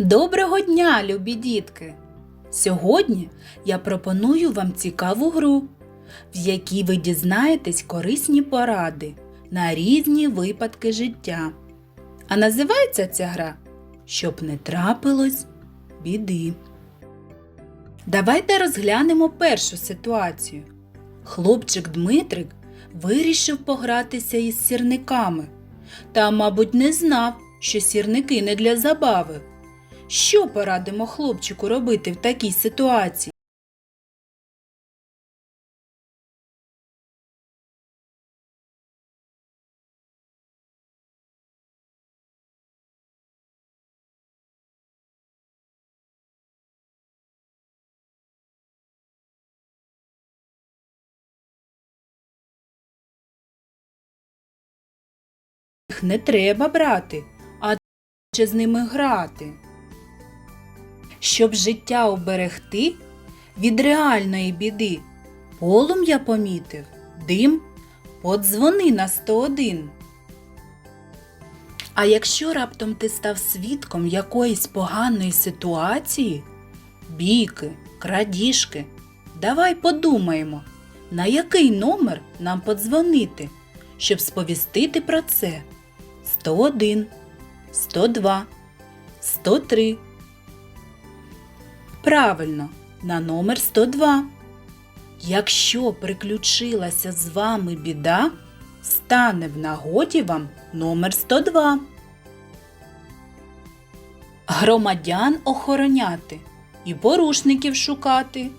Доброго дня, любі дітки! Сьогодні я пропоную вам цікаву гру, в якій ви дізнаєтесь корисні поради на різні випадки життя. А називається ця гра Щоб не трапилось біди. Давайте розглянемо першу ситуацію. Хлопчик Дмитрик вирішив погратися із сірниками та, мабуть, не знав, що сірники не для забави. Що порадимо хлопчику робити в такій ситуації? Не треба брати, а ще з ними грати. Щоб життя оберегти від реальної біди, полум'я помітив, дим, подзвони на 101. А якщо раптом ти став свідком якоїсь поганої ситуації, бійки, крадіжки, давай подумаємо, на який номер нам подзвонити, щоб сповістити про це. 101, 102, 103. Правильно, на номер 102. Якщо приключилася з вами біда, стане в нагоді вам номер 102. Громадян охороняти і порушників шукати.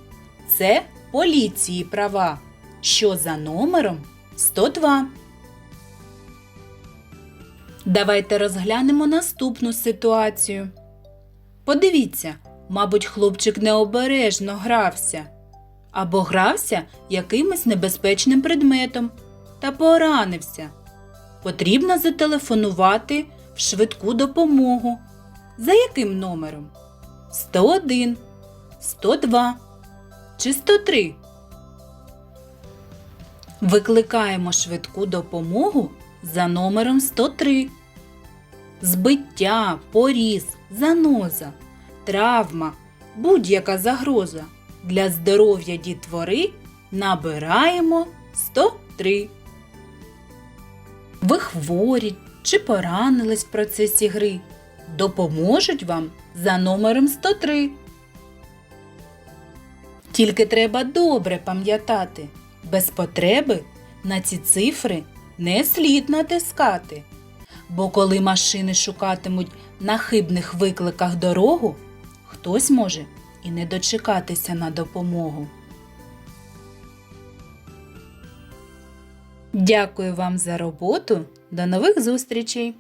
Це поліції права, що за номером 102. Давайте розглянемо наступну ситуацію. Подивіться, мабуть, хлопчик необережно грався або грався якимось небезпечним предметом та поранився. Потрібно зателефонувати в швидку допомогу. За яким номером? 101, 102 чи 103? Викликаємо швидку допомогу за номером 103. Збиття, поріз, заноза, травма, будь-яка загроза. Для здоров'я дітвори набираємо 103. Ви хворі чи поранились в процесі гри. Допоможуть вам за номером 103. Тільки треба добре пам'ятати, без потреби на ці цифри не слід натискати. Бо коли машини шукатимуть на хибних викликах дорогу, хтось може і не дочекатися на допомогу. Дякую вам за роботу. До нових зустрічей!